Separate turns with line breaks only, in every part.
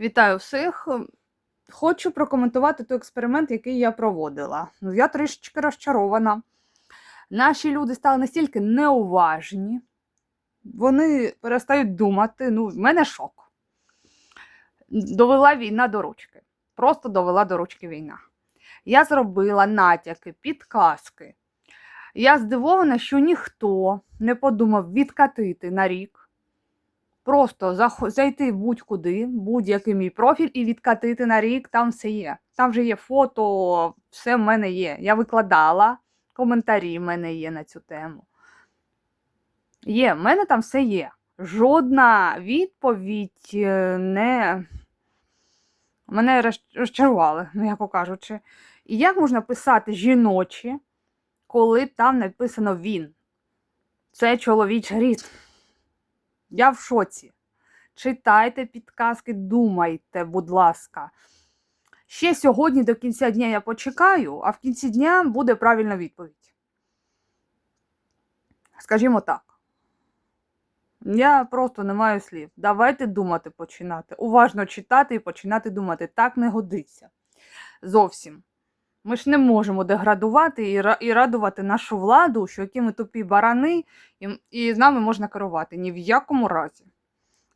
Вітаю всіх. Хочу прокоментувати той експеримент, який я проводила. Ну, я трішечки розчарована. Наші люди стали настільки неуважні, вони перестають думати. Ну, в мене шок. Довела війна до ручки. Просто довела до ручки війна. Я зробила натяки, підказки. Я здивована, що ніхто не подумав відкатити на рік. Просто зайти будь-куди, будь-який мій профіль і відкатити на рік, там все є. Там вже є фото, все в мене є. Я викладала, коментарі в мене є на цю тему. Є, в мене там все є. Жодна відповідь е, не мене роз- розчарували, м'яко кажучи. І як можна писати жіночі, коли там написано він? Це чоловічий рід. Я в шоці. Читайте підказки, думайте, будь ласка. Ще сьогодні до кінця дня я почекаю, а в кінці дня буде правильна відповідь. Скажімо так. Я просто не маю слів. Давайте думати починати. Уважно читати і починати думати. Так не годиться. Зовсім. Ми ж не можемо деградувати і, і радувати нашу владу, що які ми тупі барани, і, і з нами можна керувати. Ні в якому разі.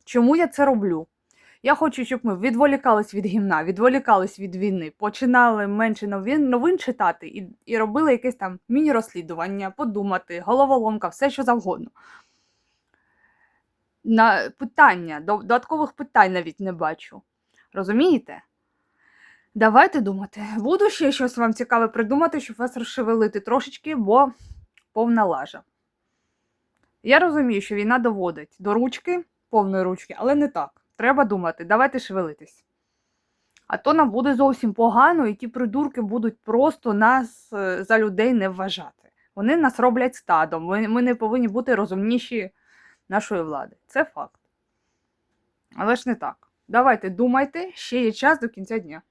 Чому я це роблю? Я хочу, щоб ми відволікались від гімна, відволікались від війни, починали менше новин, новин читати і, і робили якесь там міні-розслідування, подумати, головоломка, все що завгодно. На питання, до- додаткових питань навіть не бачу. Розумієте? Давайте думати. Буду ще щось вам цікаве придумати, щоб вас розшевелити трошечки, бо повна лажа. Я розумію, що війна доводить до ручки, повної ручки, але не так. Треба думати, давайте шевелитись. А то нам буде зовсім погано, і ті придурки будуть просто нас е, за людей не вважати. Вони нас роблять стадом. Ми, ми не повинні бути розумніші нашої влади. Це факт. Але ж не так. Давайте думайте, ще є час до кінця дня.